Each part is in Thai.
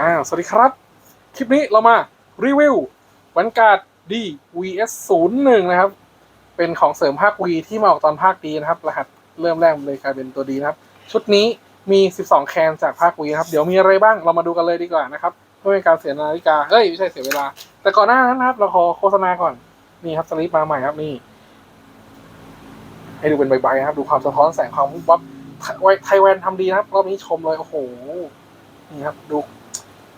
อ่าสวัสดีครับ คลิปนี้เรามารีวิววันการ์ด D VS 0 1นะครับ เป็นของเสริมภาค V ที่มาออกตอนภาคดีนะครับ รหัสเริ่มแรกเลยกลายเป็นตัวดีนะครับ ชุดนี้มี 12 แคนจากภาค V นะครับ เดี๋ยวมีอะไรบ้างเรามาดูกันเลยดีกว่านะครับเพื่อเป็นการเสียนาฬิกาเอ้ยไม่ใช่เสียเวลา แต่ก่อนหน้านั้นนะครับ เราขอโฆษณาก่อนนี่ครับสลิปมาใหม่ครับนี่ให้ดูเป็นใบๆนะครับ ดูความสะท้อนแสงความวุบวับไวไทยแวนทำดีนะครับรอบนี้ชมเลย โอ้โห นี่ครับ ดู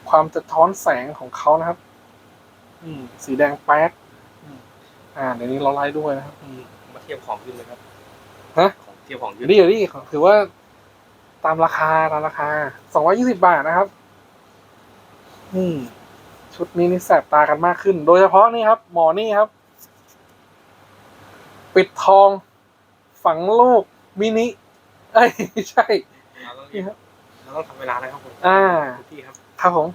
ความสะท้อนแสงของเขานะครับ อืม สีแดงแป๊ดอืมอ่า เดี๋ยวนี้เราไล่ด้วยนะครับ อืมมาเทียบของยืนเลยครับฮะของเทียบของยืเดี๋นยวดิเดี๋ยวดิถือว่า ตามราคาตามราคาสองร้อยี่สิบาทนะครับ อืม ชุดนี้นี่แสบตากันมากขึ้น โดยเฉพาะนี่ครับ หมอนี่ครับ ปิดทองฝังลูกมินิเอ้ยไม่ใช่เราต้องนี่ครับเราต้องทำเวลานะครับผมอ่าทุกที่ครับ ครับผม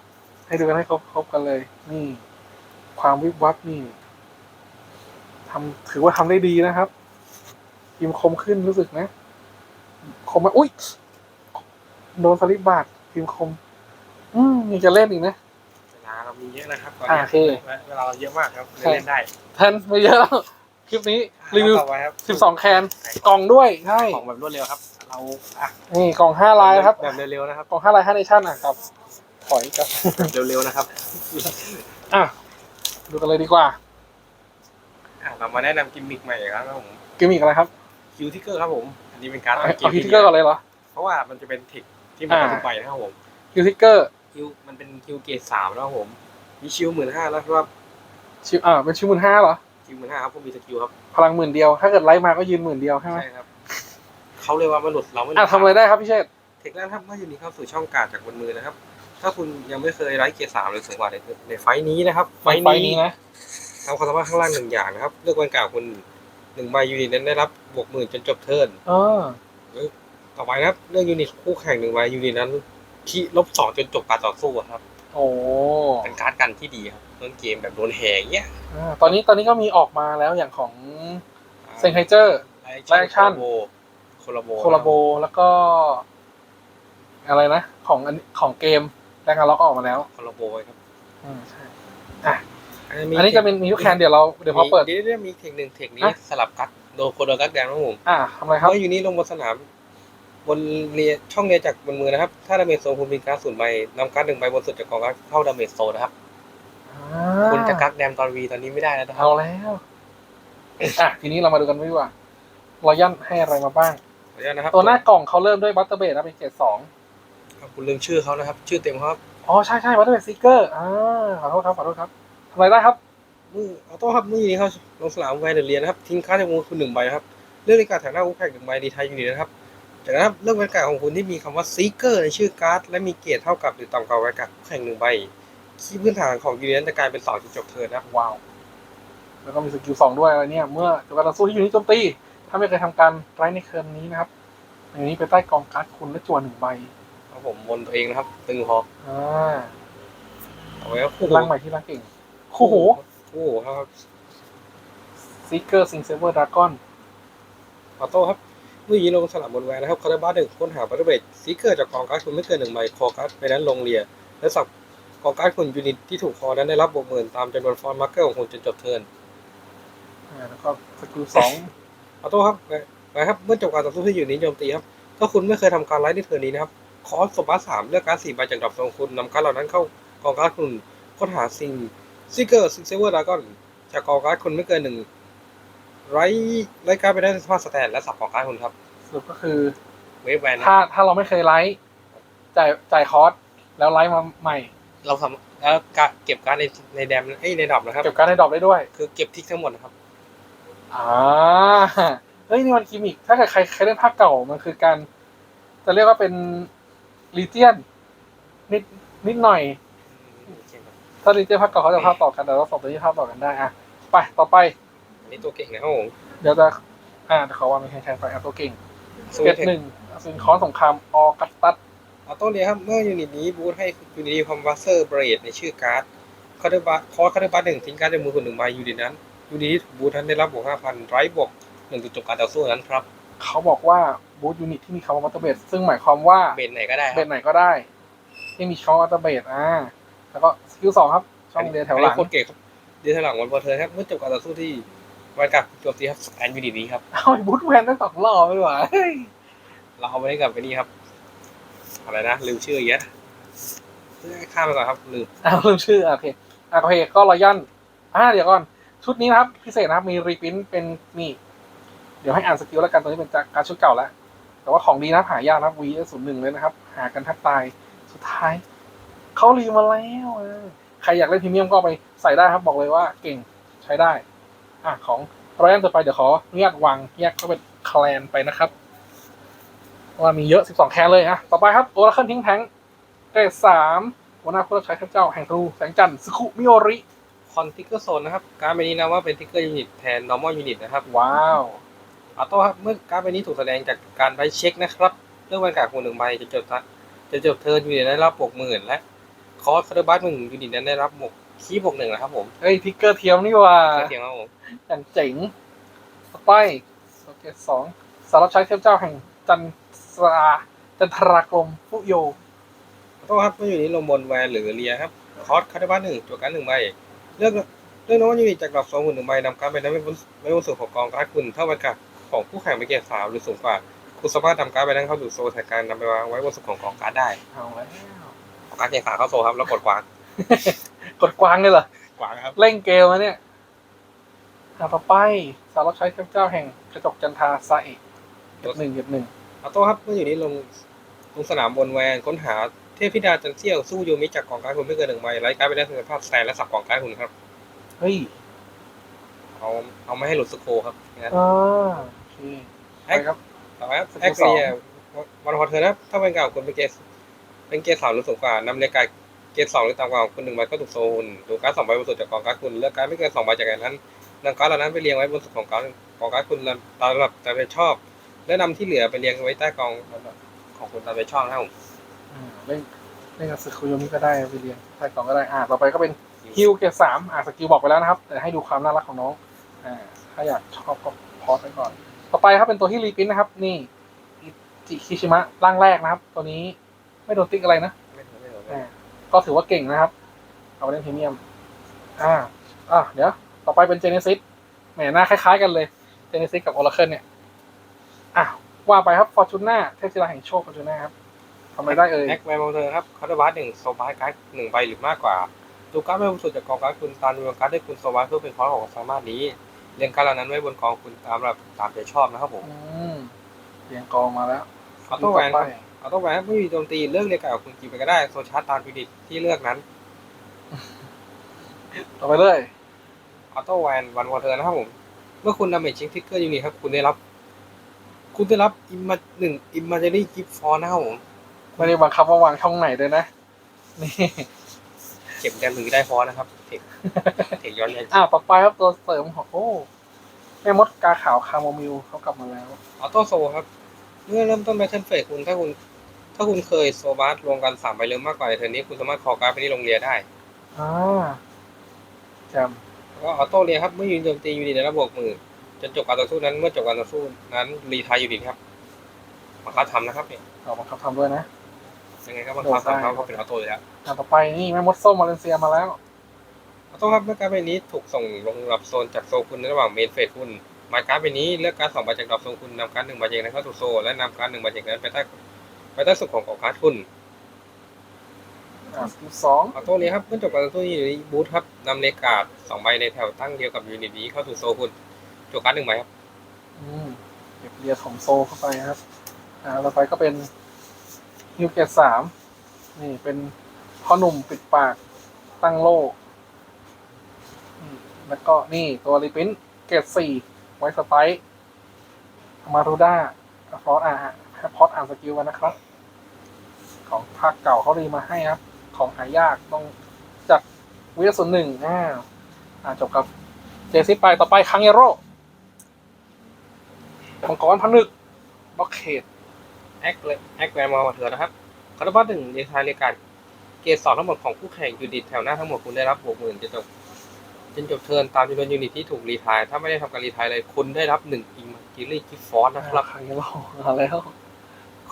ให้ดูกันให้ครบครบกันเลย นี่ ความวิบวับนี่ทำถือว่าทำได้ดีนะครับพิมพ์คมขึ้นรู้สึกนะ คมไหมอุ้ยโดนสลิปบาทพิมพ์คม อืมยังจะเล่นอีกนะเวลาเรามีเยอะนะครับตอนอ่านี้โอเคเวลาเราเยอะมากครับใช่เล่นได้แทนไม่เยอะแล้วคลิปนี้รีวิวต่อไปครับสิบสองแคนกล่องด้วยใช่ของแบบรวดเร็วครับ เราอะนี่กล่องห้าลายครับแบบเร็วๆนะครับกล่องห้าลายห้าเนชั่นอะครับ ถอยกับแบบเร็วๆนะครับ อะ ดูกันเลยดีกว่า อะเรามาแนะนำกิมมิคใหม่ครับผมกิมมิกอะไรครับคิวทิกเกอร์ครับผม อันนี้เป็นการตั้งเกเอามฮิตเกอร์ก่อนเลยเหรอ เพราะว่ามันจะเป็นเทคที่มันอ่าทุกใบนะครับผมคิวทิกเกอร์คิวมันเป็นคิวเกรดสามนะครับผมมีชิวหมื่นห้าแล้วครับชิวอ่าเป็นชิวหมื่นห้าเหรอชิวหมื่นห้าครับผมมีสกิลครับพลังหมื่นเดียว ถ้าเกิดไลฟ์มาก็ยืนหมื่นเดียวใช่ไหมใช่ครับเขาเรียกว่ามันหลุดเราไม่หลุอะดทำอะไรได้ครับพี่เชษฐ์เทคแรกครับเมื่อยูนิเข้าสู่ช่องการ์ดจากบนมือนะครับ ถ้าคุณยังไม่เคยไลฟ์เกียร์สามหรือสูงกว่าในในไฟท์นี้นะครับ ไฟท์ไฟนี้นี้นะ ทำความสามารถข้างล่างหนึ่งอย่างนะครับ เลือกวันกล่าวคุณหนึ่งใบยูนิตนั้นได้รับบวกหมื่นจนจบเทิร์น เออ ต่อไปนะครับ เลือกยูนิตคู่แข่งหนึ่งใบยูนิตนั้นคีลบสองจนจบการต่อสู้อะครับ โอ้เป็นการ์ดกันที่ดีครับต้นเกมแบบโดนแหงเงี้ยอ่าตอนนี้ตอนนี้ก็มีออกมาแล้วอย่างของเซนไฮเจอร์ไลไลฟ์ชั่น โคลาโบโคลาโบแล้วก็ อะไรนะ ของอันของเกม แรงงานล็อกก็ออกมาแล้วโคลาโบครับอืมใช่อัอันนี้จะเป็นมีทุกแคนเดี๋ยวเราเดี๋ยวพอเปิดเดี๋ยวเดี๋ยวมีเทคหนึ่งเทคนี้อะสลับกัดโดนโคโดกัดแดงนะครับผมอ่าทำอะไรครับเมื่ออยู่นี้ลงบนสนาม บนเรียช่องเรียจากบนมือนะครับ ถ้าดาเมจโซนคุณมีการดศูนย์ใบนำการดหนึ่งใบบนสุดจากกองการดเข้าดาเมจโซนนะครับคุณจะกักแดมตอนวีตอนนี้ไม่ได้แล้วนะครับเอาแล้วอะทีนี้เรามาดูกันดีกว่าเรายันให้อะไรมาบ้างขออนุญาตนะครับตัวหน้ากล่องเขาเริ่มด้วยบัตเตอร์เบดนะเป็นเกรดสอง ครับคุณลืมชื่อเขานะครับ ชื่อเต็มเขาครับอ๋อใช่ใช่บัตเตอร์เบดซิกเกอร์อ่าขอโทษครับขอโทษครับทำอะไรได้ครับมือออโต้ครับมืออยู่นี้เขาลงสนามแวนเดอร์เรียนนะครับทิ้งการ์ดจากมือคุณหนึ่งใบนะครับเลือกในการดแถวหน้าคู่แข่งหนึ่งใบดีไทยยูนิตนะครับจากนั้นครับเลือกแวนการ์ดของคุณที่มีคำว่าซีเกอร์ในชื่อการ์ดและมีเกรดเท่ากับหรือต่ำกว่าแวนการ์ดคู่แข่งหนึ่งใบคีย์พื้นฐานของยูนิตนั้นจะกลายเป็นสองจนจบเทิร์นนะครับว้าวแล้วก็มีสกิลสองด้วยอะไรเนี่ยเมื่อจบการต่อสู้ที่อยู่ในโจมตีถ้าไม่เคยทำการไร้ในเคิร์นนี้นะครับอย่างนี้ไปใต้กองการ์ดคุณและจวนหนึ่งใบ ครับผมวนตัวเองนะครับ ตึงพออ่าเอาไว้ครับคู่ร่างใหม่ที่ร่างเก่งคู่หูคู่หูครับซิกเกอร์ซิงเซเวอร์ดราก้อนออโต้ครับเมื่อยีลงสลับบนแวนนะครับคาร์บาหนึ่งค้นหาบัตเตอร์เบรดซีเกอร์จากกองการ์ดคุณไม่เกินหนึ่งใบคอการ์ดไปนั้นลงเรีย และสับกองการ์ดคุณยูนิตที่ถูกคอนั้นได้รับบวกหมื่นตามจำนวนฟอนต์มาร์เกอร์ของคุณจนจบเทิร์นอ่าแล้วก็สกิลสองออโต้ครับไปไปครับเมื่อจบการต่อสู้ที่อยู่นี้โจมตีครับถ้าคุณไม่เคยทำการไลฟ์ในเทิร์นนี้นะครับ คอสสมบัติสามเลือกการดสี่ใบจากดอกของคุณนำการดเหล่านั้นเข้ากองการ์ดคุณค้นหาสิ่งซีเกอร์ซิงเซเวอร์ดากอนจากกองการ์ดคุณไม่เกินหนึ่งไรไรการดไปได้สภาพสแตนและสับกองการ์ดคุณครับสรุปก็คือเวฟแวนนะถ้าถ้าเราไม่เคยไลฟ์จ่ายจ่ายคอร์สแล้วไลฟ์มาใหม่ เราทำแล้วกะเก็บการดในในแดมเอ้ยในดอกนะครับเก็บการ์ดในดรอปได้ด้วย คือเก็บทิกทั้งหมดนะครับอ่าเฮ้ยนี่มันกิมมิกถ้าเกิดใครใครเล่นภาคเก่ามันคือการ จะเรียกว่าเป็น ลีเจียน นิดนิดหน่อยถ้าลีเจียนภาคเก่าเขาจะภาพต่อกันแต่ว่าสองตัวนี้ภาพต่อกันได้อะไปต่อไป อันนี้ตัวเก่งนะครับผมเดี๋ยวจะอ่าเดี๋ยวขอวางเป็นแข่งไปอะตัวเก่งซูเกเปอตร์เทคหนึ่งสินคอนสงครามออกัสตัสออโต้เรียครับ เมื่อยูนิตนี้บูทให้ยูนิตคอมบัสเซอร์เบรดในชื่อการ์ดคาร์ดบัสคอร์คาร์ดบัสหนึ่งทิ้งการ์ดในมือคุณหนึ่งใบยูนิตนั้นยูนิตที่ถูกบูทนั้นได้รับบวกห้าพันไรบวกหนึ่งจุดจบการต่อสู้นั้นครับ เขาบอกว่า บูทยูนิตที่มีคำว่ามัตเตอร์เบสซึ่งหมายความว่าเบนไหนก็ได้คเบรับนไหนก็ได้ ที่มีช่องอัลตเบตอ่าแล้วก็สกิลสองครับ ช่องเรียนแถวหลังอันนี้โคตรเก่งครับเดียวแถวหลังวันพอเธอครับเมื่อจบการต่อสู้ที่วันกับโจมตีครับแอนยูนิตนี้ครับ เอาไอ้บูทแวนได้สองรอบไม่ไหวเฮ้ยเราเอาไปให้กับไปนี่ครับ อะไรนะลืมชื่ออีกแล้วข้ามไปก่อนครับลืมเอาลืมชื่ออะโอเคอะโอเคก็รอยันอ่าเดี๋ยวก่อน ชุดนี้นะครับ พิเศษนะครับ มีรีพินเป็นนี่ เดี๋ยวให้อ่านสกิลแล้วกันตัวนี้เป็นจากการชุดเก่าแล้ว แต่ว่าของดีนะหายากนะ V ศูนย์หนึ่งเลยนะครับ หากันแทบตายสุดท้ายเขารีมาแล้วเออใครอยากเล่นพรีเมียมก็เอาไปใส่ได้ครับบอกเลยว่าเก่งใช้ได้อะของรอยันต่อไปเดี๋ยวขออนุญาตวางแยกก็เป็นแคลนไปนะครับว่ามีเยอะ 12 แคลนเลยอะต่อไปครับโอราเคิลทิ้งแทงเกรดสามหัวหน้าผู้รับใช้เทพเจ้าแห่งทรูแสงจันทร์สคุมิโอริคอนทิกเกอร์โซนนะครับ การ์ดใบนี้นะว่าเป็นทิกเกอร์ยูนิตแทน normal unit นะครับ ว้าว ออโต้ครับเมื่อการ์ดใบนี้ถูกแสดงจากการไปเช็คนะครับเรื่องวันกาคูณหนึ่งใบจะจบทัจะจบเทิร์นยูนิตได้รับบวกหมื่นและคอร์สคาร์บัสหนึ่งยูนิตนั้นได้รับบวกคีย์บวกหนึ่งนะครับผมเฮ้ยทิกเกอร์เทียมนี่หว่าแค่เพียงครับผมอย่างเจ๋งต่อไปโอเคสองสารบใช้เทพเจ้าแห่งจันทราจันทรากรมฟุโยออโต้ครับเมื่ออยู่นี้ลงบนแวนหรือเรียครับ คอร์สคาร์บัสหนึ่งตัวการดหนึ่งใบเลือกเรื่องน้องยูนิตจากดอกสองหมื่นหนึ่งใบนำการดไปนั้นไม่บนไม่บนส่วนของกองการ์ดคุณเท่าวันกับ ของคู่แข่งไปเกียร์สามหรือสูงกว่า คุณสามารถนำการ์ดไปนั้นเข้าสู่โซนแทนการนำไปวางไว้บนส่วนของกองการ์ดได้เอาแล้วกองการ์ดเกียร์สามเข้าโซนครับแล้วกดกวางกดกวางเลยเหรอกวางครับ เล่นเกมมาเนี่ยอะต่อไปสารบใช้เทพเจ้าแห่งกระจกจันทราซาเอะเก็บหนึ่งเก็บหนึ่งออโต้ครับเมื่ออยู่นี้ลงลงสนามบนแวนค้นหาเทพธิดาจันเซี่ยวสู้ยูมิจากกองการ์ดคุณไม่เกินหนึ่งใบไร้การ์ดไปได้คุณภาพแซนและสับกองการ์ดคุณครับ เฮ้ย เอาเอาไม่ให้หลุดสโคครับงั้นอ่า โอเคไปครับต่อไปครับสกิลแอคสองเรียวันพอเธอนะครับถ้าเป็นเก่าคุณเป็นเกสเป็นเกสสามหรือสูงกว่านำเรียกการเกสสองหรือต่ำกว่าคุณหนึ่งใบก็ถูกโซนดูการ์ดสองใบบนสุดจากกองการ์ดคุณเลือกการ์ดไม่เกินสองใบจากนั้นนำการ์ดเหล่านั้นไปเรียงไว้บนสุดของการ์ดกองการ์ดคุณตามลำดับตามใจชอบ และนำที่เหลือไปเรียงไว้ใต้กองของคุณตามใจชอบนะครับผมอ่าเล่นเล่นกับสึคุโยมิก็ได้ไปเรียนใต้กล่องก็ได้อ่าต่อไปก็เป็นฮิวเกรดสามอ่าสกิลบอกไปแล้วนะครับ แต่ให้ดูความน่ารักของน้องอ่าถ้าอยากชอบก็พอสไว้ก่อน ต่อไปครับเป็นตัวที่รีพินนะครับ นี่อิจิคิชิมะร่างแรกนะครับ ตัวนี้ไม่โดนติ๊กอะไรนะไม่ถูกไม่ถูกอ่าก็ถือว่าเก่งนะครับ เอาไปเล่นพรีเมียม อ่า อ่าเดี๋ยว ต่อไปเป็นเจเนซิสแหมหน้าคล้ายๆกันเลยเจเนซิสกับโอราเคิลเนี่ย อะว่าไปครับฟอร์จูน่าเทพธิดาแห่งโชคฟอร์จูน่าครับทำอะไรได้เอ่ย แอคแวนบอลเธอครับคาร์ดบัสหนึ่งโซบาร์การ์ดหนึ่งใบหรือมากกว่าดูการ์ดไม่บนสุดจากกองการ์ดคุณตามจำนวนการ์ดได้คุณโซบาร์เพื่อเป็นคอร์สของสามารถนี้ เรียงการ์ดเหล่านั้นไว้บนกองคุณตามระดับตามใจชอบนะครับผมอืมเรียงกองมาแล้วออโต้แวนต่คไปรับออโต้แวนไม่มีโจมตีเลือกเรียงการ์ดของคุณกี่ไปก็ได้โซชาร์ตตามยูนิตที่เลือกนั้นต่อไปเลยออโต้แวนวันวอเทอร์นะครับผม เมื่อคุณดาเมจชิงทิกเกอร์ยูนิตครับ คุณได้รับ คุณได้รับอิมมาหนึ่งอิมมาเจนี่กิฟฟอร์นะครับผมไม่ได้บังคับว่าวางช่องไหนเลยนะนี่เก็บแดมถึงได้ฟอร์นะครับ เทคเทคย้อนแย้งอะต่อไปครับตัวเสริมของโอ้แม่มดกาขาวคาโมมิลเขากลับมาแล้วออโต้โซครับ เมื่อเริ่มต้นแบทเทิลเฟสคุณถ้าคุณ ถ้าคุณเคยโซบาร์รวมกันสามใบเริ่มมากกว่าในเทอร์นนี้คุณสามารถขอการ์ดไปที่โรงเรียนได้อ่าแจมแล้วก็ออโต้เรียนครับเมื่อยืนโจมตียูนิตได้รับบวกหมื่นจนจบการต่อสู้นั้นเมื่อจบการต่อสู้นั้นรีทายยูนิตครับบังคับทำนะครับเนี่ยเราบังคับทำด้วยนะยังไงก็บังคับทำครับเพราะเป็นออโต้อยู่แล้วอะต่อไปนี่แม่มดส้มมาเลเซียมาแล้ว ออโต้ครับเมื่อการ์ดใบนี้ถูกส่งลงระดับโซนจากโซนคุณในระหว่างเมนเฟสคุณหมายการ์ดใบนี้เลือกการ์ดสองใบจากดอกโซนคุณนำการ์ดหนึ่งใบจากนั้นเข้าสู่โซนและนำการ์ดหนึ่งใบจากนั้นไปใต้ไปใต้สุดของกองการ์ดคุณอะสกิลสองออโต้เรียครับเมื่อจบการต่อสู้ยูนิตบูทครับนำเลกาดสองใบในแถวตั้งเดียวกับยูนิตนี้เข้าสู่โซนคุณจบการ์ดหนึ่งใบครับอืมเก็บเรียของโซเข้าไปนะครับ อ่าต่อไปก็เป็นฮิวเกตสามนี่เป็นพ่อหนุ่มปิดปากตั้งโล่อืม แล้วก็นี่ตัวรีพินเกตสี่ไวสไตล์มารูด้าฟอสอ่าให้พอดอ่านสกิลกันนะครับ ของภาคเก่าเขารีมาให้ครับ ของหายากต้องจากวิทยาศูนย์หนึ่งอ่าอ่าจบกับเจซิไปต่อไปคังเยโร่มังกรพนึกบล็อกเคดแอคเลยแอคแวนมอมาเถอะนะครับคาร์บัสหนึ่งเรียงทายเรียกาดเกรดสองทั้งหมดของคู่แข่งยูนิตแถวหน้าทั้งหมดคุณได้รับบวกหมื่นจนจบ จนจบเทิร์นตามจำนวนยูนิตที่ถูกรีทาย ถ้าไม่ได้ทำการรีทายเลยคุณได้รับหนึ่งอิมกิลี่กิฟฟอร์นะครับคังเยโร่มาแล้ว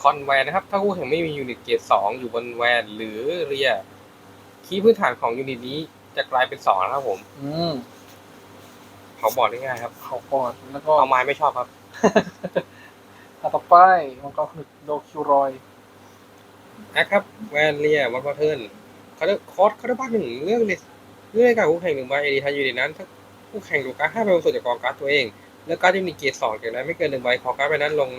คอนแวนนะครับ ถ้าคู่แข่งไม่มียูนิตเกรดสองอยู่บนแวนหรือเรียคีย์พื้นฐานของยูนิตนี้จะกลายเป็นสองนะครับผม อืมเขาบอกได้ง่ายครับเขาก่อนแล้วก็เอาไม้ไม่ชอบครับอะต่อไปมังกรผนึกโดคิวรอยแอคครับ แวนเรียวันพอเทิร์นเขาเลือกคอร์สเขาได้บ้านหนึ่งเรื่องเลย เรื่องการคู่แข่งหนึ่งใบเอดีทายยูนิตนั้นถ้าคู่แข่งดูการดห้าใบบนสุดจากกองการ์ดตัวเอง แล้วการ์ดยูนิตเกรดสองจากนั้นไม่เกินหนึ่งใบขอการ์ดใบนั้นลง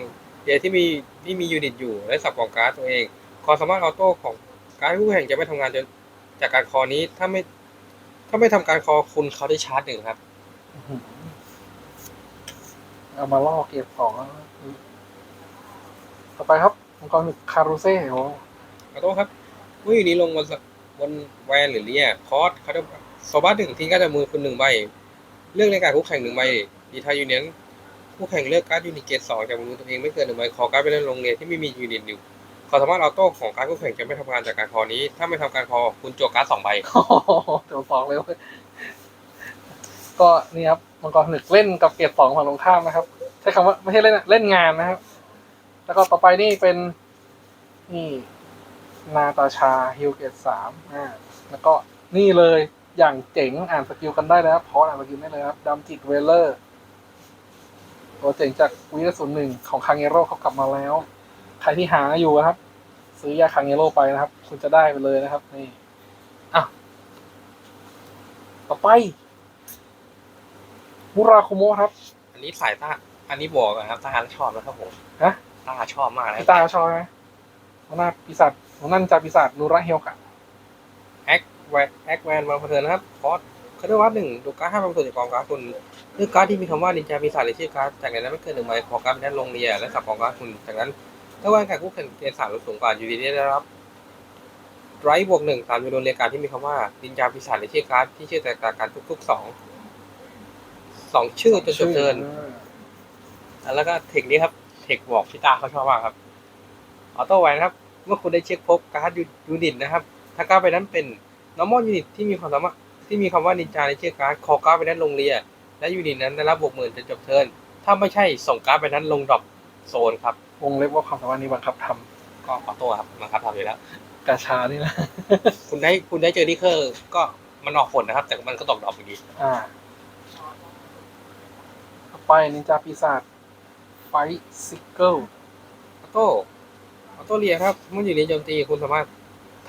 เดียที่มีที่มียูนิตอยู่และสับกองการ์ดตัวเองความสามารถออโต้ของการ์ดคู่แข่งจะไม่ทำงานจนจากการคอนี้ถ้าไม่ ถ้าไม่ทำการคอคุณเขาได้ชาร์จหนึ่งครับอื้อหือเอามาล่อเกรดสองแล้วต่อไปครับมังกรผนึกคารุเซ่โอ้ขอโทษครับเมื่ออยู่นี้ลงบนส บนแวนหรือเรียคอร์สเขาจะโซบัสหนึ่งทิ้งการ์ดจากมือคุณหนึ่งใบ เลือกในการคู่แข่งหนึ่งใบดีทายยูเนียนคู่แข่งเลือกการ์ดยูนิเกตสองจากมือตัวเองไม่เกินหนึ่งใบขอการ์ดไปเล่นลงเรียนที่ไม่มียูนิตอยู่ขอสามารถออโต้ของการคู่แข่งจะไม่ทำงานจากการคอนี้ ถ้าไม่ทำการคอคุณจั่วการ์ดสองใบโหเดี๋ยวสองเลยเว้ยก็นี่ครับมังกรผนึกเล่นกับเกรดสองฝั่งตรงข้ามนะครับ ใช้คำว่าไม่ใช่เล่นเล่นงานนะครับ แล้วก็ต่อไปนี่เป็นนี่ นาตาชาฮิลเกตสามอ่าแล้วก็นี่เลยอย่างเจ๋งอ่านสกิลกันได้แล้วพออ่านสกิลได้เลยครับดัมจิตเวลเลอร์ตัวเจ๋งจากวีรศูนย์หนึ่งของคังเอโร่เขากลับมาแล้ว ใครที่หาอยู่นะครับ ซื้อยาคังเอโร่ไปนะครับ คุณจะได้ไปเลยนะครับ นี่อะต่อไปมุราคุโมะครับ อันนี้สายตา อันนี้บอกนะครับทหารชอบนะครับผมฮะตาชอบมากนะพี่ตาชอบไหมหัวหน้าปีศาจ หัวหน้าจากปีศาจนูระเฮลกะแอคแวนแอคแวนมาเพินนะครับคอร์สเขารียกว่าหนึ่งดูการ์ดห้าใบบนสุดจากกองการ์ดคุณเลือกการ์ดที่มีคำว่านินจาปีศาจหรือชื่อการ์ดจากนั้นไม่เกินหนึ่งใบของการ์ดไปนั้นลงเรียและสับกองการ์ดคุณจากนั้นถ้าแวนการคู่แข่งเกณฑ์สามหรือสูงกว่าอยู่ดีได้รับไรบวกหนึ่งตามจำนวนเรียการที่มีคำว่าดินจาปีศาจหรือชื่อการ์ดที่ชื่อแตกต่างกันทุกๆสองสองชื่อจนจบเทินแล้วก็เทคนี้ครับ เทคบอกชิตาเขาชอบมากครับ ออโต้แวนครับ เมื่อคุณได้เช็คพบการ์ดยูนิตนะครับถ้าการ์ดไปนั้นเป็น normal unit ที่มีความสามารถที่มีคำว่านินจาในชื่อการ์ดขอการ์ดไปนั้นลงเรีย และยูนิตนั้นได้รับบวกหมื่นจนจบเทิร์นถ้าไม่ใช่ส่งการ์ดไปนั้นลงดรอปโซนครับวงเล็บว่าความสามารถนี้บังคับทก็ออโต้ครับบังคับทำอยู่แล้วำกาชานี่นะคุณได้คุณได้เจอที่เคอร์ก็มันออกผลนะครับ แต่มันก็ตกดอกอยู่ดีอ่าต่อไปนินจาปีศาจไฟซิเกิลออโต้ ออโต้เรียครับ เมื่ออยู่ในโจมตีคุณสามารถ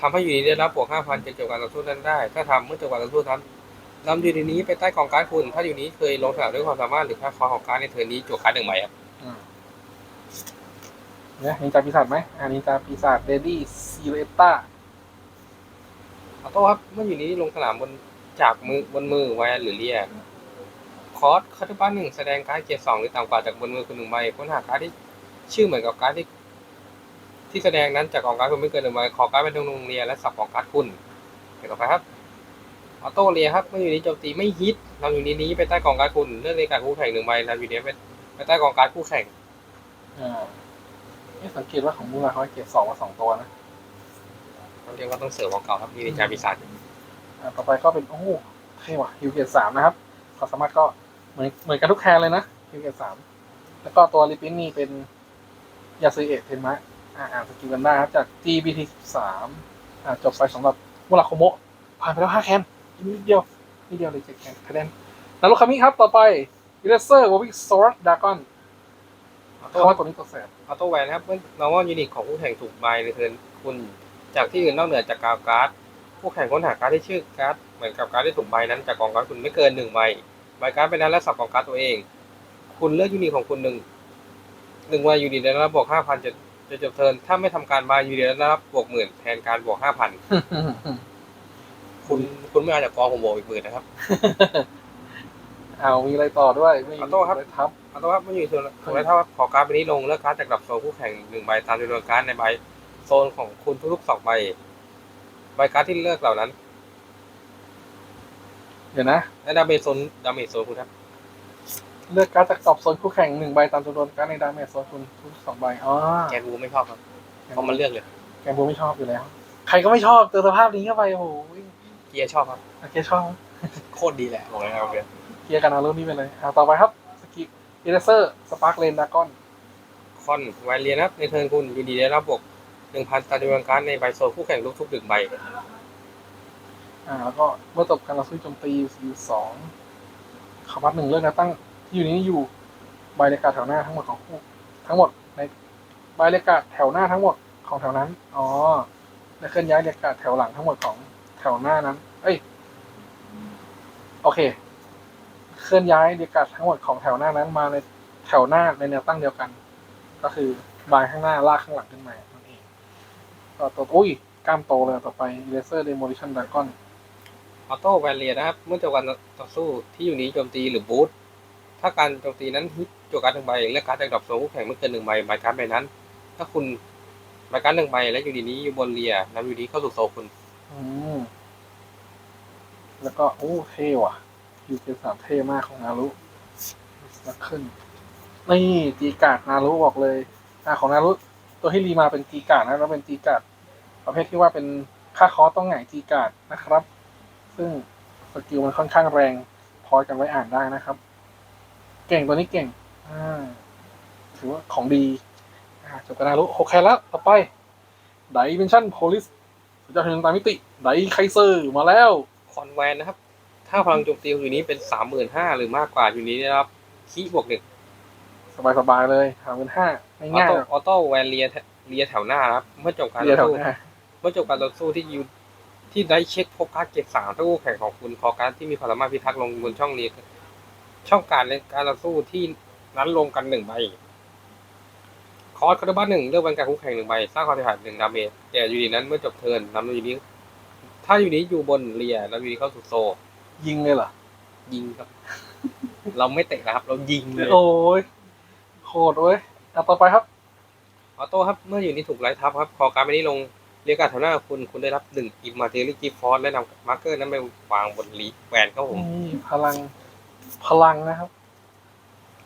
ทำให้อยู่ดีได้รับบวกห้าพันจากเกี่ยวกับการต่อสู้นั้นได้ ถ้าทำเมื่อจบการต่อสู้นั้นนำอยู่ในนี้ไปใต้กองการดคุณ ถ้าอยู่นี้เคยลงสนามด้วยความสามารถหรือค่าคอของการดในเทิร์นนี้จวกการดหนึ่งใบครับอืมเนี่ยนินจาปีศาจไหมอ่านินจาปีศาจเดดี้ซีเลต้าออโต้ครับ เมื่ออยู่นี้ลงสนามบนจากมือบนมือแวนหรือเรียคอร์สคาร์ดบ้านหนึ่งแสดงการดเกียร์สองหรือต่ำกว่าจากบนมือคุณหนึ่งใบค้นหาการดที่ชื่อเหมือนกับการดที่ ที่แสดงนั้นจากกองการดคุณไม่เกินหนึ่งใบขอการดเป็นโรงเรียนและสับของการดคุณเดี๋ยวต่อไปครับออโต้เรียครับเมื่ออยู่นี้โจมตีไม่ฮิตนำอยู่นี้นี้ไปใต้กองการดคุณเลือกในการคู่แข่งหนึ่งใบนำอยู่นี้ไปไปใต้กองการดคู่แข่งอ่านี่สังเกตว่าของมูราเขาให้เกรดสองมาสองตัวนะต้องเรียกว่าต้องเสริมของเก่าครับมีนินจาปีศาจอ่าต่อไปก็เป็นโอ้โหเท่ว่ะฮิวเกรดสามนะครับความสามารถก็เหมือนเหมือนกันทุกแคนเลยนะฮิวเกรดสามแล้วก็ตัวลิปปินนี่เป็นยาซึเอะเทนมะ อ่าอ่านสกิลกันได้ครับจาก GBT สามอ่าจบไปสำหรับมูราโคโมะผ่านไปแล้วห้าแคนอีกนิดเดียวนิดเดียวเลยเจ็ดแคนคะแนนนารุคามิครับต่อไปยูเลเซอร์วอวิกซอร์ดากอนออเพโต้ราะว่าตัวนี้ตัวแสบออโต้แวนครับเมื่อ normal unit ของคู่แข่งถูกใบในเทิร์นคุณจากที่อื่นนอกเหนือจากกาวการ์ดคู่แข่งค้นหาการ์ดที่ชื่อการ์ดเหมือนกับการ์ดที่ถูกใบนั้นจากกองการ์ดคุณไม่เกินหนึ่งใบใบการ์ดไปนั้นและสับกองการ์ดตัวเอง คุณเลือกยูนิตของคุณหนึ่งหนึ่งใบยูนิตได้รับบวกห้าพันจะ จะจบเทิร์นถ้าไม่ทำการใบยูนิตได้รับบวกหมื่นแทนการบวกห้าพันคุณคุณไม่เอาจากกองผมบวกอีกหมื่นนะครับ เอามีอะไรต่อด้วยมีขอโทษครับอะไรทับ เอาตัวว่าไม่อยู่ส่วนส่วนแล้วถ้าขอการ์ดใบนี้ลงเลือกการ์ดจากดับโซนคู่แข่งหนึ่งใบตามจำนวนการ์ดในใบโซนของคุณทุกๆสองใบใบการ์ดที่เลือกเหล่านั้นเดี๋ยวนะ และดาเมจโซนดาเมจโซนคุณครับ เลือกการ์ดจากตอบโซนคู่แข่งหนึ่งใบตามจำนวนการ์ดในดาเมจโซนคุณทุกสองใบอ๋อแกนบูไม่ชอบครับเพราะมันเลือกเลยแกมบูไม่ชอบอยู่แล้ว ใครก็ไม่ชอบเจอสภาพนี้เข้าไปโอ้โหเกียร์ชอบครับโอเคชอบโคตรดีแหละบอกเลยครับเกียร์เคลียร์กันเอาเรื่องนี้ไปเลยอ่าต่อไปครับสกิลเอเดเซอร์สปาร์กเลนดากอนคคอนไวเลียนะครับในเทิร์นคุณยูดีได้รับบวกหนึ่งพันตาดิวังการดในใบโซลคู่แข่งทุกๆหนึ่งใบอ่าแล้วก็เมื่อจบการต่อสู้โจมตีสกิลสองคำวัดหนึ่งเลือกแนวตั้งที่ อยู่นี้อยู่ใบเลกาแถวหน้าทั้งหมดของคู่ทั้งหมดในใบเลกาแถวหน้าทั้งหมดของแถวนั้น อ๋อและเคลื่อนย้ายเลกาแถวหลังทั้งหมดของแถวหน้านั้น เอ้ย โอเค เคลื่อนย้ายเลกาทั้งหมดของแถวหน้านั้น มาในแถวหน้าในแนวตั้งเดียวกัน ก็คือใบข้างหน้าลากข้างหลังขึ้นมานั่นเองก็ตัวอุ้ยกล้ามโตเลยต่อไปเลเซอร์เดโมลิชันดากอนออโต้แวเลียนะครับ เมื่อจบการต่อสู้ที่อยู่นี้โจมตีหรือบูท ถ้าการโจมตีนั้นฮิตจวการหนึ่งใบเลือการ์ดจกดอกโซลคู่แข่งไม่เกินหนึ่งใบใบการ์ดใบนั้น ถ้าคุณใบการหนึ่งใบและอยู่ดีนี้อยู่บนเรียนำอยู่ดีเข้าสู่โซลคุณอืมแล้วก็โอ้เท่ว่ะยูเกสามเท่มากของนารุนักขึ้นนี่จีการ์ดนารุบอกเลยอ่าของนารุตัวที่รีมาเป็นจีการ์ดนะแล้วเป็นจีการ์ดประเภทที่ว่าเป็นค่าคอต้องหงายจีการ์ดนะครับ ซึ่งสกิลมันค่อนข้างแรง พอกันไว้อ่านได้นะครับ เก่งตัวนี้เก่ง อ่า ถือว่าของดี อ่าจบกันนารุโอเคแล้ว ต่อไปไดเมนชั่นโพลิสสุดยอดแห่งตามมิติ ไดไคเซอร์มาแล้ว คอนแวนนะครับ ถ้าพลังโจมตีอยู่นี้เป็นสามหมื่นห้าหรือมากกว่าอยู่นี้ได้รับคีบวกหนึ่งสบายๆเลยสามพันห้าออง่ายโต้ๆหรอกออโต้แวนเลียเลียแถวหน้าครับ เมื่อจบการเรียต่นอแถวสู้ หน้าเมื่อจบการต่อสู้ที่ยูที่ได้เช็คพบการ์ดเก็บสามถ้าคู่แข่งของคุณขอการดที่มีความสามารถพิทักษ์ลงบนช่องเรียน ช่องการในการต่อสู้ที่นั้นลงกันหนึ่งใบ คอร์สคาร์บัตหนึ่งเลือกบรรการคู่แข่งหนึ่งใบ สร้างความเสียหายหนึ่งดาเมจแต่อยู่ดีนั้นเมื่อจบเทิร์นนำอยู่นี้ถ้าอยู่นี้อยู่บนเรียแล้วอยู่นี้เข้าสู่โซ ยิงเลยเหรอ ยิงครับ เราไม่เตะนะครับ เรายิงเลย โอ้ยโหดเว้ยอะต่อไปครับ ออโต้ครับ เมื่ออยู่นี้ถูกไล่ทับครับขอการไปนี้ลง เรียกการแถวหน้าคุณ คุณได้รับหนึ่งอิมมาเทอรี่กิฟฟอร์และนำมาร์เกอร์นั้นไปวางบนลีแหวนครับผมนี่พลัง พลังนะครับ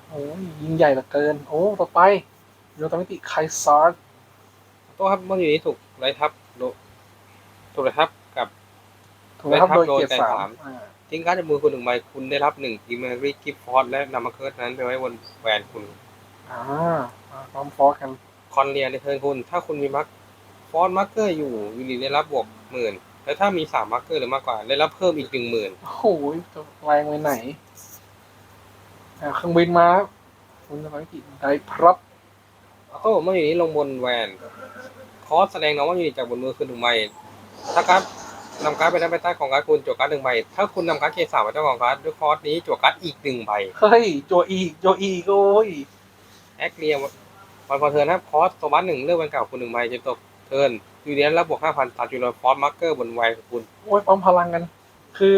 โอ้ยยิงใหญ่เหลือเกิน โอ้ ต่อไปโยตามมิติไคซาร์ออโต้ครับเมื่ออยู่นี้ถูกไล่ทับโดถูกไล่ทับกับถูกไหมครับไว้โดทับยเกียรติโดยสาสามมอ่าทิ้งการ์ดจากมือคุณหนึ่งใบคุณได้รับหนึ่งอิมมาเทอรี่กิฟฟอร์และนำมาร์เกอร์นั้นไปไว้บนแหวนคุณ อ่าอ่าพร้อมฟอสกัน คอนเรียในเทิร์นคุณ ถ้าคุณมีมาร์คฟอนมาร์เกอร์อยู่อยู่ดีได้รับบวกหมื่นและถ้ามีสามมาร์เกอร์หรือมากกว่า ได้รับเพิ่มอีกหนึ่งหมื่นโอ้โหจะแรงไปไหน อ่าเครื่องบินมาครับคุณจะไปกี่ได้ครับออโต้เมื่ออยู่นี้ลงบนแวนคอสแสดงน้องว่าอยู่จากบนมือคือหนึ่งใบถ้าการดนำการ์ดไปนั้นไปใต้ของการ์ดคุณจวการ์ดหนึ่งใบ ถ้าคุณนำการ์ดเกรดสามไปใต้ของการ์ดด้วยคอสนี้จวการ์ดอีกหนึ่งใบ เฮ้ยโจอีกโจอีกโอ้ยแอคเรียวันพอเทิร์นนะครับคอสตัวบัสหนึ่งเลือกวันเก่าคุณหนึ่งใบจนจบเทิร์นอยู่ในนั้นรับบวกห้าพันตามจุดฟอสมาร์เกอร์บนแวนของคุณ โอ้ยปั๊มพลังกัน คือ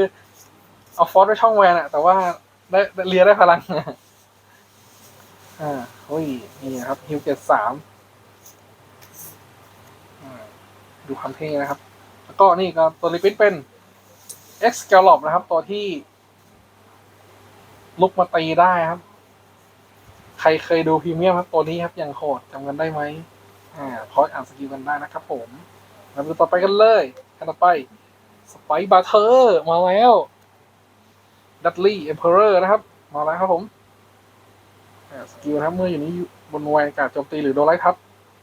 เอาฟอสไว้ช่องแวนอะแต่ว่า ได้เลียได้พลัง อ่าโอ้ย นี่นะครับ ฮิวเกตสามอ่าดูความเท่นะครับ แล้วก็นี่ก็ตัวลิปิดเป็น X g a l o p นะครับ ตัวที่ ลุกมาตีได้ครับ ใครเคยดูพรีเมียมครับตัวนี้ครับย่างโหดจำกันได้ไหมอ่าพออ่านสกิลกันได้นะครับผมมาดูต่อไปกันเลยกันต่อไปสไปบาเทอร์มาแล้ว ดัตลี่เอ็มเพอเรอร์นะครับ มาแล้วครับผมสกิลนะครับเมื่ออยู่นี้บนแวนการดโจมตีหรือโดนไล่ทับ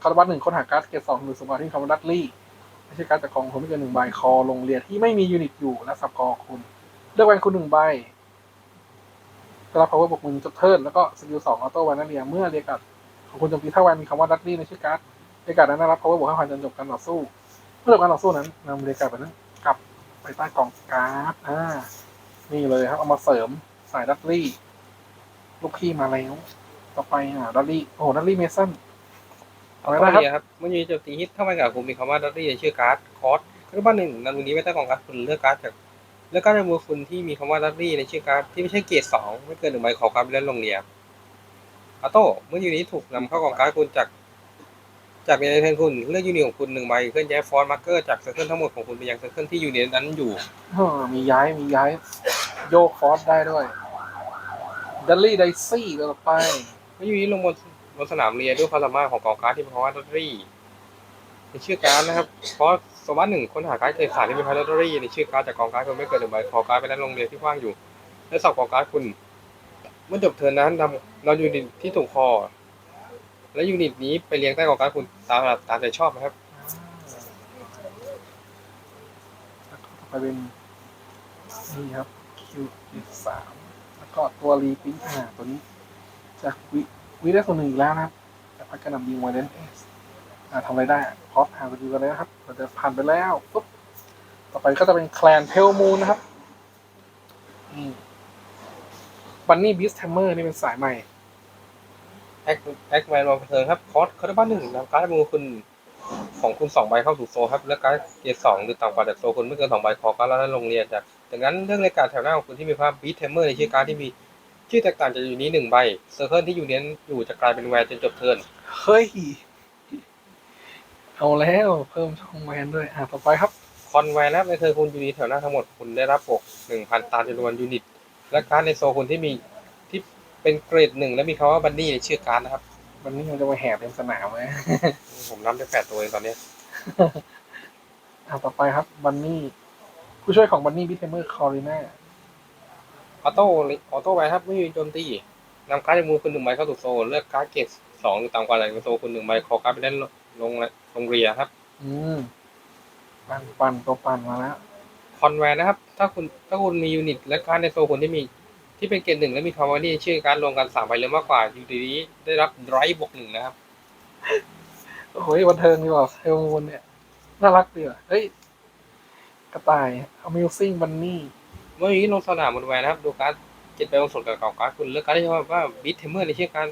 คาร์บัตหนึ่งค้นหาการ์ดเกรดสองหรือสมบัติที่คำว่าดัตลี่ไม่ใช่การดจากกองคนไม่เกินหนึ่งใบคอลงเรียนที่ไม่มียูนิตอยู่และสับกอคุณ เลือกแวนคุณหนึ่งใบรับ power บวกมือจบเทิร์นแล้วก็สกิลสองออโต้แวนนั่นเรียเมื่อเรียกการ์ดของคุณโจมตีถ้าแวนมีคำว่าดัตลี่ในชื่อการ์ดเรียกการ์ดนั้นได้รับ power บวกห้าพันจนจบการต่อสู้เมื่อจบการต่อสู้นั้นนำเรียกการ์ดไปนั้นกลับไปใต้กองการ์ดอ่า นี่เลยครับ เอามาเสริมสายดัตลี่ ลูกพี่มาแล้ว ต่อไปอ่าดัตลี่โอ้ดัตลี่เมสันอออะไรนะครับเมื่ออยู่นี้โจมตีฮิตถ้าวันเก่าคุณมีคำว่าดัตตี้ในชื่อการ์ดคอสคือบ้านหนึ่งนำตรงนี้ไว้ใต้ของการ์ดคุณเลือกการ์ดจากเลือกการ์ดจากมือคุณที่มีคำว่าดัตตี้ในชื่อการ์ดที่ไม่ใช่เกรดสองไม่เกินหนึ่งใบขอการ์ดไปเล่นลงเรียออโต้เมื่อยูนิตถูกนำเข้ากองการ์ดคุณจาก จากในเทนคุณเลือกยูนิตของคุณหนึ่งใบเคลื่อนย้ายฟอนต์มาร์เกอร์จากเซอร์เคิลทั้งหมดของคุณไปยังเซอร์เคิลที่ยูนิตนั้นอยู่อ่ามีย้ายมีย้ายโยกฟอสได้ด้วยดัตลี่ไดซี่ต่อไปเมื่อยูนิตลงบนบนสนามเรียนด้วยความสามารถของกองการ์ดที่เป็นคำว่าดัตตี้ในชื่อการ์ดนะครับเพราะสวัสดหนึ่งค้นหาการ์ดเกรดสามที่เป็นคำว่าดัตตี้ในชื่อการ์ดจากกองการ์ดคุณไม่เกินหนึ่งใบขอการ์ดไปนั้นลงเรียนที่ว่างอยู่ และสอบกองการ์ดคุณ เมื่อจบเทิร์นนั้นนำนอนยูนิตที่ถูกคอ และยูนิตนี้ไปเรียงใต้กองการคุณตามตามใจชอบนะครับไปเป็นนี่ครับ Q สามแล้วก็ตัวรีพิงอ่าตัวนี้ จากวิวิได้ส่วนหนึ่งอีกแล้วนะครับจากพักกระนำยิงไวเลนเอสอ่าทำอะไรได้พอสหาสกิลกันเลยนะครับ เราจะผ่านไปแล้วปุ๊บต่อไปก็จะเป็นแคลนเทลมูนนะครับนี่บันนี่บิสเทมเมอร์นี่เป็นสายใหม่ แอคแอคแมนมาเทิงครับ คอร์สคาร์บ้านหนึ่งนำการ์ดมือคุณของคุณสองใบเข้าสู่โซลครับ และการ์ดเกียร์สองหรือต่ำกว่าจากโซลคุณไม่เกินสองใบขอการ์ดแล้วลงเรียนจากจากนั้นเรื่องรายการแถวหน้าของคุณที่มีภาพบีทเทมเมอร์ในชื่อการ์ดที่มีชื่อแตกต่างจากอยู่นี้หนึ่งใบเซอร์เคิลที่อยู่เนี้ยอยู่จะกลายเป็นแวร์จนจบเทิร์นเฮ้ย เอาแล้วเพิ่มช่องแวนด้วย อ่าต่อไปครับ คอนแวร์นะครับในเทิร์นคุณยูนิตแถวหน้าทั้งหมดคุณได้รับบวกหนึ่งพันตามจำนวนยูนิต และการ์ดในโซลคุณที่มีที่ เป็นเกรดหนึ่งและมีคำว่าบันนี่ในชื่อการ์ดนะครับ วันนี้มันจะมาแห่เต็มสนามเลยผมนับได้แปดตัวเองตอนเนี้ยอ่าต่อไปครับบันนี่ผู้ช่วยของบันนี่บิทเทมเมอร์คอริน่าออโต้ออโต้แวร์ครับไม่มีโจมตีนำการ์ดในมือคุณหนึ่งใบเข้าสู่โซลเลือกการ์ดเกรดสองหรือต่ำกว่าแหล่งโซลคุณหนึ่งใบขอการ์ดไปเล่นลงลงเรียครับ อืมปั่นปั่นตัวปั่นมาแล้วคอนแวนนะครับ ถ้าคุณถ้าคุณมียูนิตและการ์ดในโซลคุณที่มี ที่เป็นเกรดหนึ่งและมีคำว่านี่ชื่อการ์ดรวมกันสามใบหรือมากกว่ายูนิตนี้ได้รับไดรฟ์บวกหนึ่งนะครับโอ้ยบันเทิงดีกว่าเทลมูนเนี่ยน่ารักดีว่ะเฮ้ยกระต่าย Amusing Bunny เมื่อกี้ลงสนามบนแวนนะครับ ดูการ์ดเจ็ดใบลงสดกับเก่าการ์ดคุณเลือกการ์ดที่ชอบว่าบิทเทมเมอร์ในชื่อการ์ด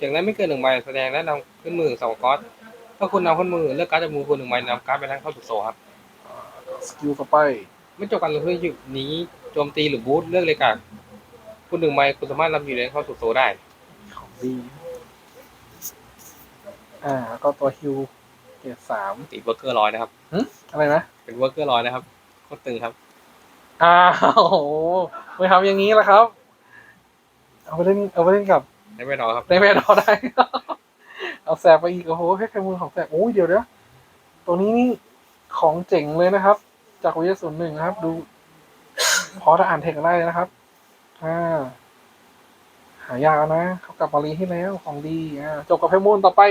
จากนั้นไม่เกินหนึ่งใบแสดงและนำขึ้นมือสองก๊อตถ้าคุณนำขึ้นมือเลือกการ์ดจากมือคุณหนึ่งใบนำการ์ดไปนั้นเข้าสู่โซลครับสกิลต่อไปไม่จบการลงทุนอยู่นี้โจมตีหรือบูทเลือกเลยกัน คุณหนึ่งใบคุณสามารถนำอยู่ในเข้าสู่โซลได้ ของดี อ่า แล้วก็ตัวฮิวเกียรสามติดเวอร์เกอร์ร้อยนะครับหึอะไรนะ เป็นเวอร์เกอร์ร้อยนะครับโคตรตึงครับ อ้าวโอ้โหไม่ทำอย่างนี้ละครับ เอาไปเล่นเอาไปเล่นกับได้ไม่นอนครับ ในแม่ดอได้ เอาแสบไปอีก โอ้โหแค่แค่มือของแสบโอ้ยเดี๋ยวนะตัวนี้นี่ของเจ๋งเลยนะครับ จากวิทยาศูนย์หนึ่งนะครับ ดู พอถ้าอ่านเทคกันได้เลยนะครับ อ่า หายากแล้วนะเขากลับมารีให้แล้วของดี อ่า จบกับเพมูลต่อไป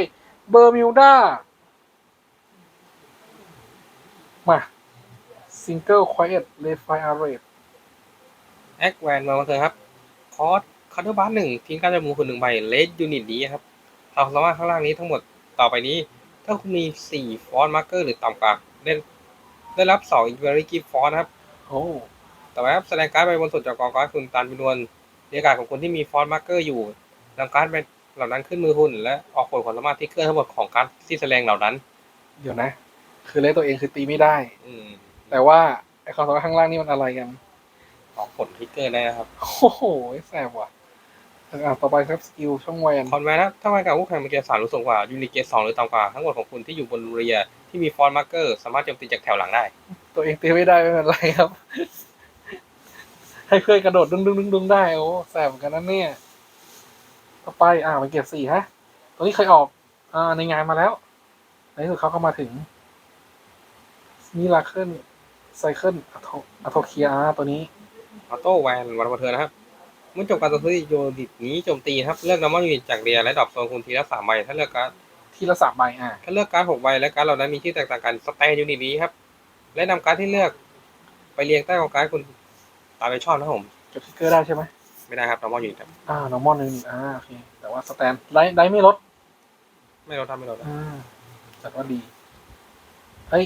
เบอร์มิวดามาซิงเกิลคว i เอ t เลฟไฟอาร์เรทแอคแวนมาบันเทิงครับ คอร์สคัตเตอร์บัสหนึ่งทิ้งการจมูกคุณหนึ่งใบเลสยูนิตนี้ครับความสามารถข้างล่างนี้ทั้งหมดต่อไปนี้ ถ้าคุณมีสี่ฟอนต์มาร์เกอร์หรือต่ำกว่าได้ได้รับสองอินเวอร์กิฟฟอนต์ครับ โอ้ ต่อไปครับแสดงการ์ดไปบนสุดจากกองการ์ดคุณตามจำนวนเรียกการดของคนที่มีฟอนต์มาร์เกอร์อยู่นำการ์ดไปเหล่านั้นขึ้นมือคุณและออกผลความสามารถที่เคลื่อนทั้งหมดของการ์ดที่แสดงเหล่านั้น เดี๋ยวนะ คือเลขตัวเองคือตีไม่ได้ อืมแต่ว่าไอความสามารถข้างล่างนี่มันอะไรกันออกผลทริกเกอร์ได้นะครับ โอ้โหแสบว่ะอะต่อไปครับสกิลช่องแวนคอนแวนนะถ้าแวนกับคู่แข่งเป็นเกียร์สามหรือสูงกว่ายูนิตเกียร์สองหรือต่ำกว่าทั้งหมดของคุณที่อยู่บนเรียที่มีฟอนต์มาร์เกอร์ สามารถโจมตีจากแถวหลังได้ ตัวเองตีไม่ได้ไม่เป็นไรครับ ให้เพื่อนกระโดดดึงดึงดึงดึงได้โอ้แสบเหมือนกันนั่นเนี่ยต่อไปอ่ามันเกียรสี่ฮะตัวนี้เคยออกอ่าในงานมาแล้ว ในที่สุดเขาก็มาถึงมิลาเคิลไซเคิลอะโทอะโทเคียตัวนี้ออโต้แวนวันบันเทิงนะครับเมื่อจบการต่อสู้โยนิตนี้โจมตีครับ เลือกนอร์มอลยูนิตจากเรียและดรอปโซนคุณทีละสามใบถ้าเลือกการ์ดทีละสามใบอ่าถ้าเลือกการ์ดหกใบและการ์ดเหล่านั้นมีชื่อแตกต่างกันสแตนยูนิตนี้ครับ และนำการ์ดที่เลือกไปเรียงใต้กองการ์ดคุณ ตามไปชอบนะครับผมเก็บสติกเกอร์ได้ใช่ไหมไม่ได้ครับนอร์มอลยูนิตครับอ่านอร์มอลหนึ่งอ่าโอเคแต่ว่าสแตนไลท์ไลท์ไม่ลดไม่ลดทำไม่ลดอ่าจัดว่าดีเฮ้ย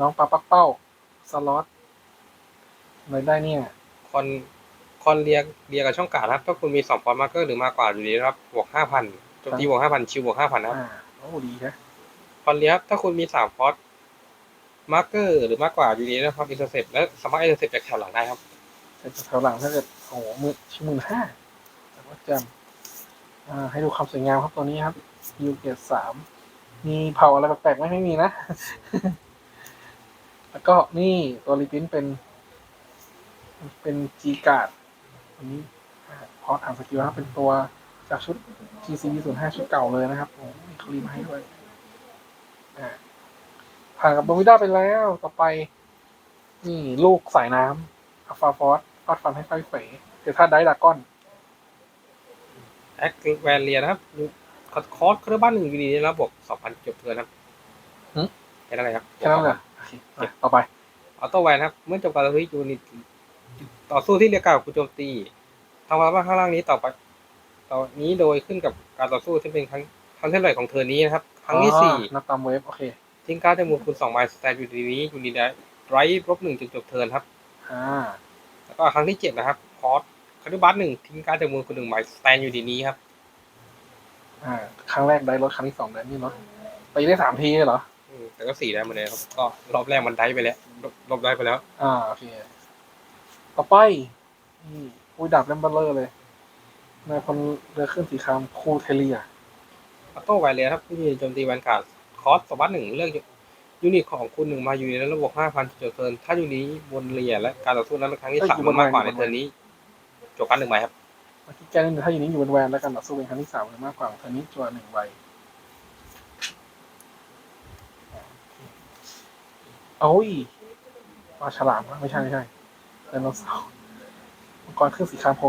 น้องปลาปักเป้าสล็อตอะไรได้เนี่ยคอนคอนเรียเรียกับช่องการ์ดครับถ้าคุณมีสองฟอนต์มาร์เกอร์หรือมากกว่าอยู่ดีครับบวกห้าพันโจมตีบวกห้าพันชิวบวกห้าพันนะครับอ่าโอ้ดีนะคอนเรียครับถ้าคุณมีสามฟอนต์ มาร์เกอร์หรือมากกว่าอยู่ดีนะครับอินเตอร์เซ็ปและสามารถอินเตอร์เซ็ปจากแถวหลังได้ครับแต่แถวหลังถ้าเกิดโอ้โหมือชิ้นมือห้าแต่ว่าจำให้ดูความสวยงามครับตัวนี้ครับยูเกตสามมีเผาอะไรแปลกๆไหมไม่มีนะ แล้วก็นี่ตัวรีพินเป็น เป็นจีการ์ดอันนี้พอถามสกิลนะครับเป็นตัวจากชุด GCB 0 5ชุดเก่าเลยนะครับโอ้ยเขารีมาให้ด้วยอ่า ผ่านกับโดมิด้าไปแล้วต่อไป นี่ลูกสายน้ำอัลฟาฟอสฟาดฟันให้ไฟเฟยเดี๋ยวถ้าได้ดากอนแอคแวนเรียนะครับคอร์สคาร์บ้านหนึ่งอยู่ดีแล้วบวกสองพันจบเทิร์นครับหืมแค่นั้นเลยครับแค่นั้นเลยโอเคไปต่อไปออโต้แวนครับ เมื่อจบการต่อสู้ยูนิตต่อสู้ที่เรียกการกับผู้โจมตีทำความว่าข้างล่างนี้ต่อไปต่อนี้โดยขึ้นกับการต่อสู้ที่เป็นครั้งครั้งที่เท่าไหร่ของเทิร์นนี้นะครับ ครั้งที่สี่อ๋อนับตามเวฟโอเค ทิ้งการ์ดจำนวนคูณสองใบสแตนอยู่ดีนี้อยู่ดีได้ไรลบหนึ่งจนจบเทิร์นครับ อ่า แล้วก็ครั้งที่เจ็ดนะครับคอร์สคาร์บัสหนึ่งทิ้งการ์ดจำนวนคูณหนึ่งใบสแตนอยู่ดีนี้ครับ อ่า ครั้งแรกได้รถครั้งที่สองได้นี่รถตีได้สามทีเลยเหรออืมแต่ก็สี่ได้หมดเลยครับ ก็รอบแรกมันได้ไปแล้วรอบรอบได้ไปแล้ว อ่าโอเคต่อไปนี่อุ้ยดาบเลมเบลเลอร์เลยนายพลเรือเครื่องสีครามคูเทเลียออโต้ไวเลยครับผู้ยืนโจมตีแวนการ์ด คอร์สสวัสดหนึ่งเลือกยูนิตของคุณหนึ่งมาอยู่ในระบบห้าพันจบเทิร์นถ้ายูนิตบนเรียและการต่อสู้นั้นเป็นครั้งที่สามเมื่อมากกว่าในเทิร์นนี้จบกันหนึ่งใบครับเมื่อกี้แกนี่ถ้าอยู่นี้อยู่บนแวนแล้วกันต่อสู้เป็นครั้งที่สามหรือมากกว่าของเธอนี้จัวหนึ่งใบโอ้ยปลาฉลามวะไม่ใช่ไม่ใช่ไดโนเสาร์มังกรเครื่องสีครามโพ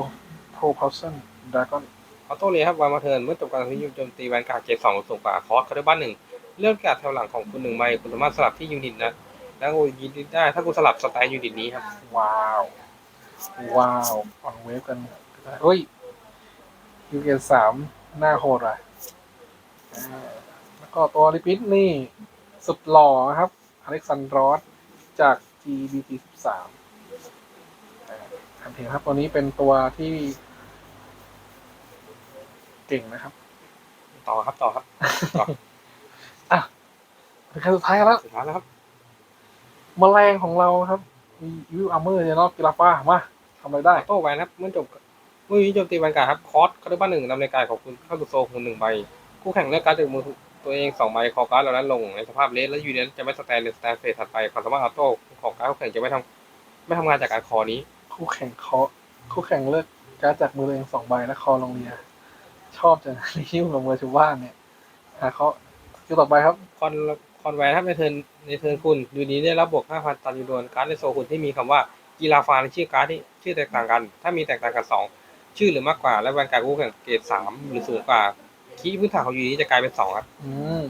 โพพาวเซนดราก้อนออโต้เลยครับวางมาเทิร์นเมื่อจบการต่อสู้โจมตีแวนการ์ดเกรดสองสูงกว่าคอร์สคาร์บัสหนึ่ง เลือกการ์ดแถวหลังของคุณหนึ่งใบคุณสามารถสลับที่ยูนิตนะแล้วยูนิตได้ ถ้าคุณสลับสไตล์ยูนิตนี้ครับ ว้าว ว้าวฟังเวฟกันเฮ้ยยูเกนสามหน้าโหดอะอ่าแล้วก็ตัวริปิทนี่ สุดหล่อนะครับ อเล็กซานดรอสจาก GBT 13อ่าทันทีครับตัวนี้เป็นตัวที่เก่งนะครับ ต่อครับต่อครับต่อ เป็นขั้นสุดท้ายแล้วสุดท้ายแล้วครับแมลงของเราครับ มีวิวอาร์เมอร์เนี่ยเนาะกิลาฟ้ามาทำอะไรได้ออโต้ไว้นะครับ เมื่อจบเมื่อนี้โจมตีแวนการ์ดครับ คอร์สคาร์บัสหนึ่งนำรายการของคุณเข้าสู่โซนคุณหนึ่งใบ คู่แข่งเลือกการ์ดจากมือตัวเองสองใบคอการ์ดเหล่านั้นลงในสภาพเลสและยูนิตจะไม่สแตนในสแตนเฟสถัดไปความสามารถออโต้ของการ์ดคู่แข่งจะไม่ทำไม่ทำงานจากการคอนี้ คู่แข่งเคาะคู่แข่งเลือกการดจากมือตัวเองสองใบและคอลงเรียชอบจังริ้วกับมือชาวบ้านเนี่ยหาเขาคิวต่อไปครับคอน คอนแวนครับในเทิร์นในเทิร์นคุณยูนิตได้รับบวก 5,000ตามจำนวนการ์ดในโซนคุณที่มีคำว่ากีฬาฟาในชื่อการ์ดที่ชื่อแตกต่างกัน ถ้ามีแตกต่างกันสองชื่อหรือมากกว่า และแวนการ์ดคู่แข่งเกรดสามหรือสูงกว่าคีย์พื้นฐานของยูนิตจะกลายเป็นสองครับอืม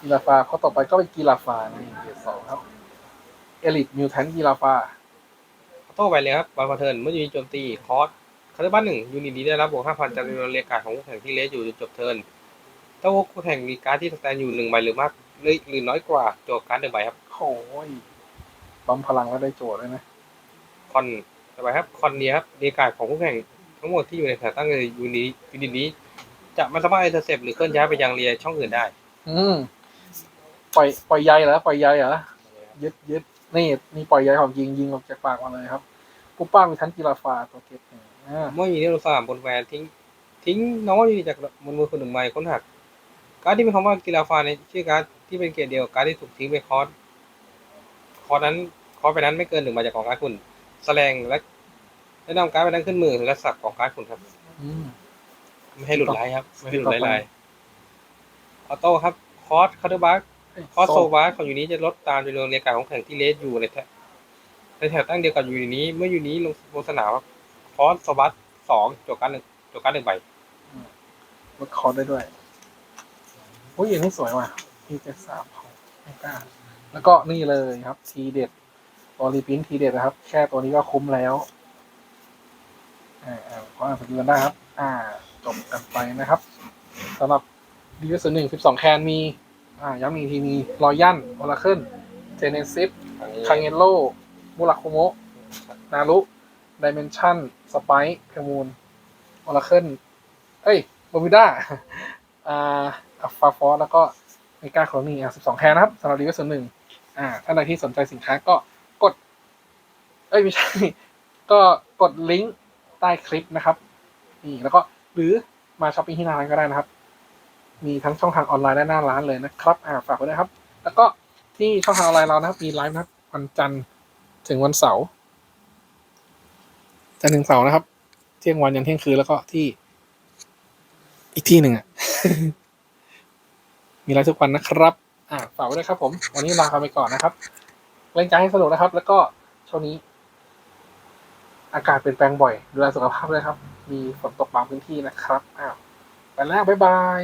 กีฬาฟาข้อต่อไปก็เป็นกีฬาฟาในเกียร์สองครับเอลิทมิวแทนกีฬาฟาออโต้ไวเลยครับบอลพาเทิร์นเมื่อยูนิตโจมตีคอร์สคาร์บัสหนึ่งยูนิตนี้ได้รับบวก5,000จากจำนวนเรียกการดของคู่แข่งที่เลสอยู่จนจบเทิร์น ถ้าคู่แข่งมีการ์ดที่สแตนอยู่หนึ่งใบหรือมากหรือหรือน้อยกว่าโจทย์การ์ดหนึ่งใบครับโอ้ยปั๊มพลังแล้วได้โจทย์ด้วยนะคอนต่อไปครับคอนเนียครับเรียกการดของคู่แข่งทั้งหมดที่อยู่ในแถวตั้งในยูนิตยูนิตนี้ จะไม่สามารถเอเทอร์เซปหรือเคลื่อนย้ายไปยังเรียช่องอื่นได้ อืมปล่อยปล่อยใยเหรอปล่อยใยเหรอยึดยึดนี่นี่ปล่อยใยของยิงยิงออกจากปากมาเลยครับปุ๊บป้ามีทั้งกีฬาฟาตัวเก็บหนึ่งอ่าเมื่อยูนิตสามบนแวนทิ้ง ทิ้งน้องยูนิตจากบนมือคนหนึ่งใบค้นหัก การดที่มีคำว่ากีฬาฟาในชื่อการดที่เป็นเกียรดเดียวกับการดที่ถูกทิ้งไปคอร์สคอร์สนั้นคอร์สไปนั้นไม่เกินหนึ่งใบจากของการดคุณแสดงและแนะนำการดไปนั้นขึ้นมือและสับของการดคุณครับอืมไม่ให้หลุดไลท์ครับ ไม่ให้หลุดไลท์ไลท์ออโต้ครับคอร์สคาร์ดบัคเอ้ยคอร์สโซโซบาของยูนิตจะลดตามจำนวนเรียกการของแข่งที่เลสอยู่ในแถวในแถวตั้งเดียวกับยูนิตนี้ เมื่อยูนิตลงลงสนามครับคอร์สโซบัสสองจบการดหนึ่งจบการดหนึ่งใบลดคอร์สได้ด้วย โอ้ยอย่างนี้สวยว่ะพีเจ็ดสามของไม่กล้าแล้วก็นี่เลยครับ ทีเด็ดตัวรีพินทีเด็ดนะครับ แค่ตัวนี้ก็คุ้มแล้วอ่าอ่าขออ่านสกิลกันได้ครับ อ่า จบกันไปนะครับสำหรับดีเวสหนึ่งสิบสองแคนมี อ่า ย้ำอีกทีมีรอยันโอราเคิลเจเนซิสคังเอโลมูราโคโมะนารุดิเมนชั่นสไปเพมูนโอราเคิลเอ้ยบมิด้าอ่า อัฟฟาฟอสแล้วก็เมกาโคลนี่อะสิบสองแคนนะครับสำหรับดีเวสหนึ่งอ่าท่านใดที่สนใจสินค้าก็กด เอ้ยไม่ใช่ ก็กดลิงก์ใต้คลิปนะครับนี่แล้วก็หรือมาช้อปปิ้งที่หน้าร้านก็ได้นะครับ มีทั้งช่องทางออนไลน์และหน้าร้านเลยนะครับ อ่าฝากไว้ด้วยครับ แล้วก็ที่ช่องทางออนไลน์เรานะครับมีไลฟ์นะครับวันจันทร์ถึงวันเสาร์จันทร์ถึงเสาร์นะครับ เที่ยงวันยันเที่ยงคืนแล้วก็ที่อีกที่หนึ่งอะ มีไลฟ์ทุกวันนะครับอ่าฝากไว้ด้วยครับผม วันนี้ลาไปก่อนนะครับเล่นใจให้สนุกนะครับ แล้วก็ช่วงนี้ อากาศเปลี่ยนแปลงบ่อยดูแลสุขภาพด้วยครับ มีฝนตกบางพื้นที่นะครับอ้าวไปแล้วบ๊ายบาย